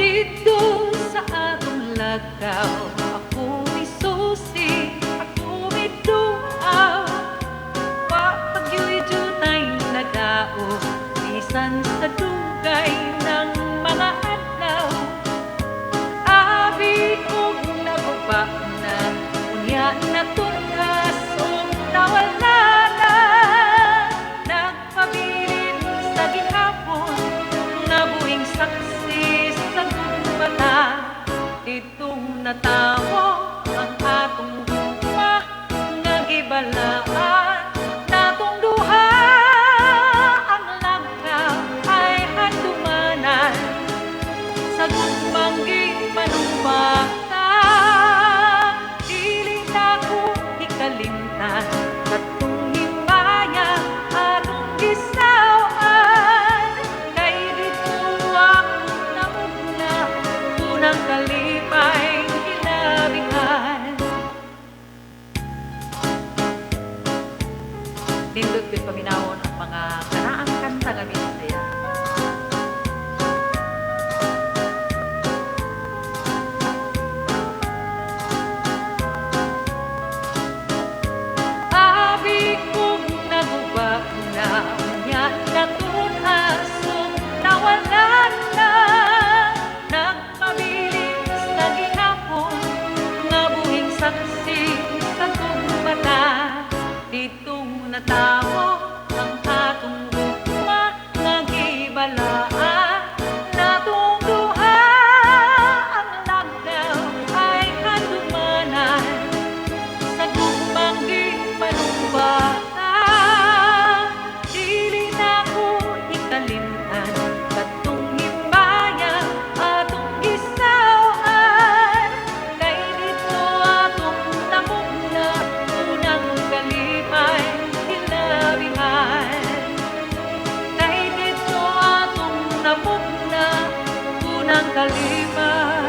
Dito sa atong lagaw. Ako may susi, ako may duaw Kapag yu'y dunay nagao Bisan sa dugay ng mga adlaw. Abi kong nababa Itong natawo ang atong gugma Nagibalaan natong duha Ang lagaw ay handumanan. Sa gugmangging manumbata Nindot ko'y paminawon ang mga kanaang kanta nga Abi kong nagubak na unya na asong nawalan na Nagpabilis na gihapon nga buhing saksi sa kong mata Ditong natawo τα λίμα